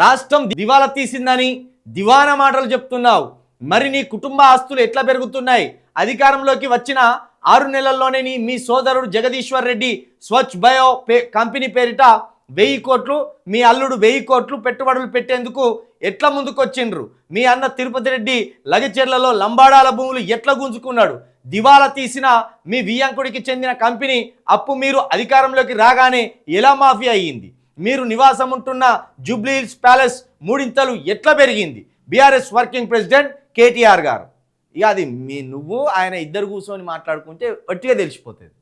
రాష్ట్రం దివాలా తీసిందని దివానా మాటలు చెప్తున్నావు. మరి నీ కుటుంబ ఆస్తులు ఎట్లా పెరుగుతున్నాయి? అధికారంలోకి వచ్చిన ఆరు నెలల్లోనే నీ మీ సోదరుడు Jagadishwar Reddy Swachh bio pay company పేరిట వెయ్యి కోట్లు మీ అల్లుడు వెయ్యి కోట్లు పెట్టుబడులు పెట్టేందుకు ఎట్లా ముందుకొచ్చిండ్రు? మీ అన్న తిరుపతి రెడ్డి లగచెర్లలో లంబాడాల భూములు ఎట్లా గుంజుకున్నాడు? దివాలా తీసిన మీ వియ్యంకుడికి చెందిన కంపెనీ అప్పు మీరు అధికారంలోకి రాగానే ఎలా మాఫీ అయ్యింది? మీరు నివాసం ఉంటున్న జూబ్లీహిల్స్ ప్యాలెస్ మూడింతలు ఎట్లా పెరిగింది? బీఆర్ఎస్ వర్కింగ్ ప్రెసిడెంట్ కేటీఆర్ గారు. ఇక అది మీ నువ్వు ఆయన ఇద్దరు కూర్చొని మాట్లాడుకుంటే ఒట్టిగా తెలిసిపోతుంది.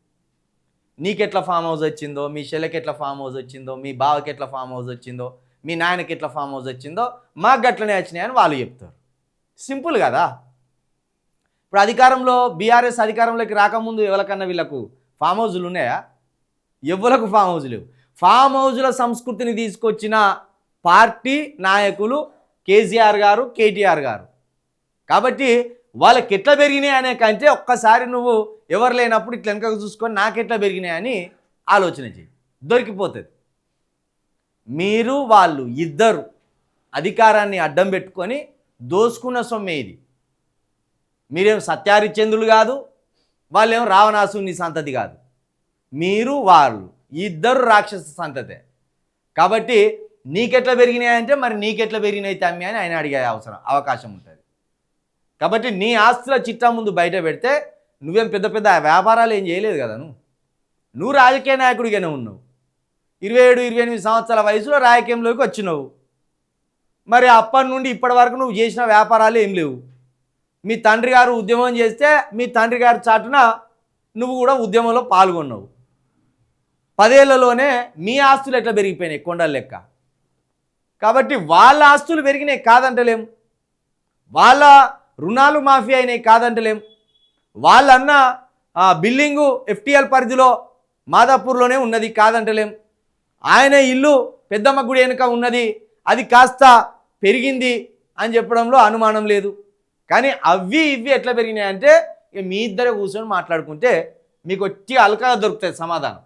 నీకెట్లా ఫామ్ హౌస్ వచ్చిందో మీ చెల్లెకి ఎట్లా ఫామ్ హౌస్ వచ్చిందో మీ బావకి ఎట్లా ఫామ్ హౌస్ వచ్చిందో మీ నాయనకి ఎట్లా ఫామ్ హౌస్ వచ్చిందో మాకు గట్లనే వచ్చినాయని వాళ్ళు చెప్తారు. సింపుల్ కదా. ఇప్పుడు అధికారంలో బీఆర్ఎస్ అధికారంలోకి రాకముందు ఎవరికన్నా వీళ్ళకు ఫామ్ హౌజులు ఉన్నాయా? ఎవలకు ఫామ్ హౌస్ లేవు. ఫామ్ హౌజ్ల సంస్కృతిని తీసుకొచ్చిన పార్టీ నాయకులు కేసీఆర్ గారు కేటీఆర్ గారు. కాబట్టి వాళ్ళకి ఎట్లా పెరిగినాయి అనే కంటే ఒక్కసారి నువ్వు ఎవరు లేనప్పుడు ఇట్లా వెనకకు చూసుకొని నాకెట్లా పెరిగినాయని ఆలోచన చేయి దొరికిపోతుంది. మీరు వాళ్ళు ఇద్దరు అధికారాన్ని అడ్డం పెట్టుకొని దోసుకున్న సొమ్మే ఇది. మీరేం సత్యారిచంద్రులు కాదు వాళ్ళేం రావణాసుని సంతతి కాదు. మీరు వాళ్ళు ఇద్దరు రాక్షస సంతతే. కాబట్టి నీకెట్లా పెరిగినాయంటే మరి నీకెట్లా పెరిగినాయి తమ్మి అని ఆయన అడిగే అవసరం అవకాశం ఉంటుంది. కాబట్టి నీ ఆస్తుల చిట్టా ముందు బయట పెడితే నువ్వేం పెద్ద పెద్ద వ్యాపారాలు ఏం చేయలేదు కదా నువ్వు. నువ్వు రాజకీయ నాయకుడిగానే ఉన్నావు. ఇరవై ఏడు ఇరవై ఎనిమిది సంవత్సరాల వయసులో రాజకీయంలోకి వచ్చినావు. మరి అప్పటి నుండి ఇప్పటి వరకు నువ్వు చేసిన వ్యాపారాలు ఏం లేవు. మీ తండ్రి గారు ఉద్యమం చేస్తే మీ తండ్రి గారి చాటున నువ్వు కూడా ఉద్యమంలో పాల్గొన్నావు. పదేళ్ళలోనే మీ ఆస్తులు ఎట్లా పెరిగిపోయినాయి కొండల లెక్క? కాబట్టి వాళ్ళ ఆస్తులు పెరిగినాయి కాదంటలేం. వాళ్ళ రుణాలు మాఫీ అయినాయి కాదంటలేం. వాళ్ళన్న బిల్డింగు ఎఫ్టీఎల్ పరిధిలో మాదాపూర్లోనే ఉన్నది కాదంటలేం. ఆయన ఇల్లు పెద్దమ్మ గుడి వెనుక ఉన్నది. అది కాస్త పెరిగింది అని చెప్పడంలో అనుమానం లేదు. కానీ అవి ఇవి ఎట్లా పెరిగినాయి అంటే ఇక మీ ఇద్దరే కూర్చొని మాట్లాడుకుంటే మీకు వచ్చి అలకగా దొరుకుతుంది సమాధానం.